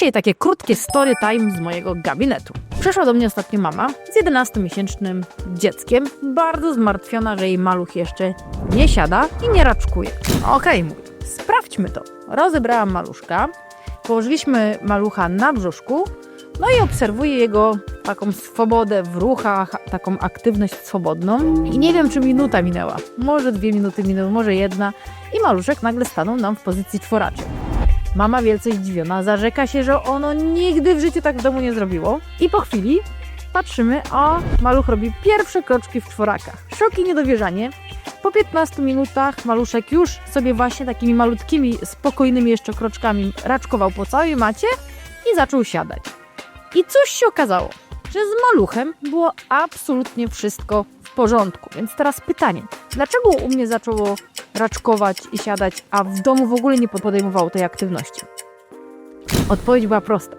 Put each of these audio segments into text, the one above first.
Dzisiaj takie krótkie story time z mojego gabinetu. Przyszła do mnie ostatnio mama z 11-miesięcznym dzieckiem, bardzo zmartwiona, że jej maluch jeszcze nie siada i nie raczkuje. Okej, mówię, sprawdźmy to. Rozebrałam maluszka, położyliśmy malucha na brzuszku, no i obserwuję jego taką swobodę w ruchach, taką aktywność swobodną. I nie wiem, czy minuta minęła. Może dwie minuty minęły, może jedna. I maluszek nagle stanął nam w pozycji czworaczek. Mama wielce zdziwiona, zarzeka się, że ono nigdy w życiu tak w domu nie zrobiło. I po chwili patrzymy, a maluch robi pierwsze kroczki w czworakach. Szok i niedowierzanie. Po 15 minutach maluszek już sobie właśnie takimi malutkimi, spokojnymi jeszcze kroczkami raczkował po całej macie i zaczął siadać. I coś się okazało, że z maluchem było absolutnie wszystko w porządku. Więc teraz pytanie, dlaczego u mnie zaczęło raczkować i siadać, a w domu w ogóle nie podejmowało tej aktywności? Odpowiedź była prosta.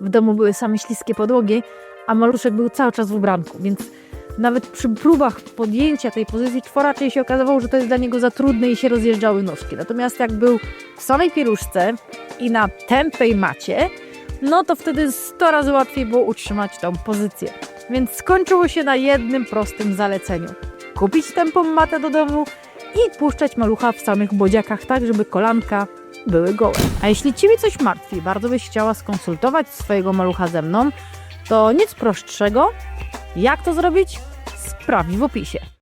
W domu były same śliskie podłogi, a maluszek był cały czas w ubranku, więc nawet przy próbach podjęcia tej pozycji czworaczej się okazywało, że to jest dla niego za trudne i się rozjeżdżały nóżki. Natomiast jak był w samej pieluszce i na tępej macie, no to wtedy 100 razy łatwiej było utrzymać tą pozycję. Więc skończyło się na jednym prostym zaleceniu. Kupić tępą matę do domu i puszczać malucha w samych bodziakach tak, żeby kolanka były gołe. A jeśli Ciebie coś martwi, bardzo byś chciała skonsultować swojego malucha ze mną, to nic prostszego. Jak to zrobić? Sprawdź w opisie.